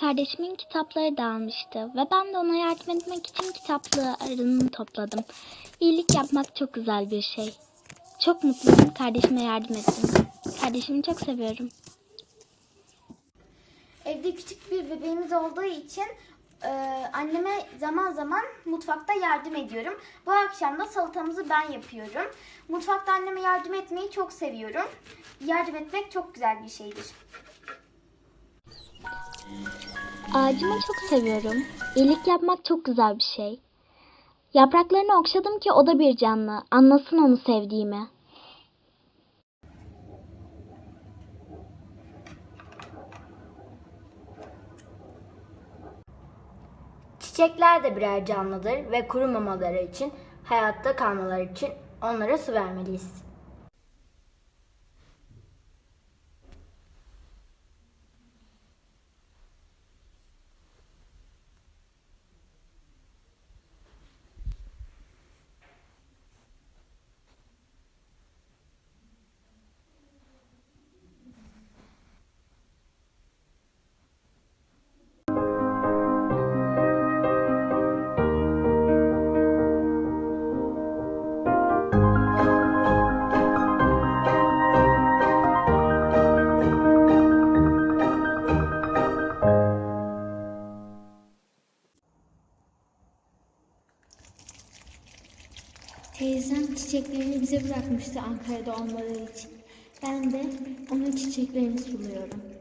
kardeşimin kitapları dağılmıştı ve ben de ona yardım etmek için kitaplarını topladım. İyilik yapmak çok güzel bir şey. Çok mutluyum kardeşime yardım ettim. Kardeşimi çok seviyorum. Evde küçük bir bebeğimiz olduğu için e, anneme zaman zaman mutfakta yardım ediyorum. Bu akşam da salatamızı ben yapıyorum. Mutfakta anneme yardım etmeyi çok seviyorum. Yardım etmek çok güzel bir şeydir. Ağacımı çok seviyorum. İyilik yapmak çok güzel bir şey. Yapraklarını okşadım ki o da bir canlı. Anlasın onu sevdiğimi. Çiçekler de birer canlıdır ve kurumamaları için, hayatta kalmaları için onlara su vermeliyiz. Teyzem çiçeklerini bize bırakmıştı Ankara'da olmaları için. Ben de onun çiçeklerini suluyorum.